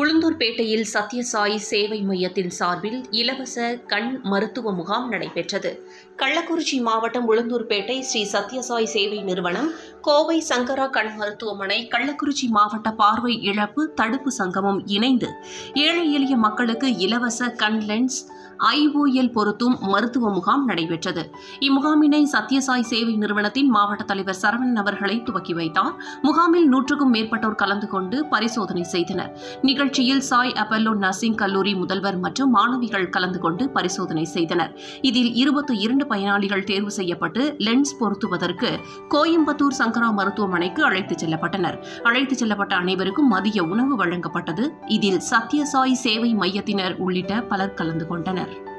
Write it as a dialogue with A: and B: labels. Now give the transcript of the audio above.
A: உளுந்தூர்பேட்டையில் சத்யசாய் சேவை மையத்தின் சார்பில் இலவச கண் மருத்துவ முகாம் நடைபெற்றது. கள்ளக்குறிச்சி மாவட்டம் உளுந்தூர்பேட்டை ஸ்ரீ சத்யசாய் சேவை நிறுவனம் கோவை சங்கரா கண் மருத்துவமனை கள்ளக்குறிச்சி மாவட்ட பார்வை இழப்பு தடுப்பு சங்கமம் இணைந்து ஏழை எளிய மக்களுக்கு இலவச கண் லென்ஸ் ஐஓஎல் பொருத்தும் மருத்துவ முகாம் நடைபெற்றது. இம்முகாமினை சத்யசாய் சேவை நிறுவனத்தின் மாவட்ட தலைவர் சரவணன் அவர்களை துவக்கி வைத்தார். முகாமில் நூற்றுக்கும் மேற்பட்டோர் கலந்து கொண்டு பரிசோதனை செய்தனர். நிகழ்ச்சியில் சாய் அப்பல்லோ நர்சிங் கல்லூரி முதல்வர் மற்றும் மாணவிகள் கலந்து கொண்டு பரிசோதனை செய்தனர். இதில் இருபத்தி இரண்டு பயனாளிகள் தேர்வு செய்யப்பட்டு லென்ஸ் பொருத்துவதற்கு கோயம்புத்தூர் சங்கரா மருத்துவமனைக்கு அழைத்துச் செல்லப்பட்டனர். அழைத்துச் செல்லப்பட்ட அனைவருக்கும் மதிய உணவு வழங்கப்பட்டது. இதில் சத்யசாய் சேவை மையத்தினர் உள்ளிட்ட பலர் கலந்து கொண்டனர்.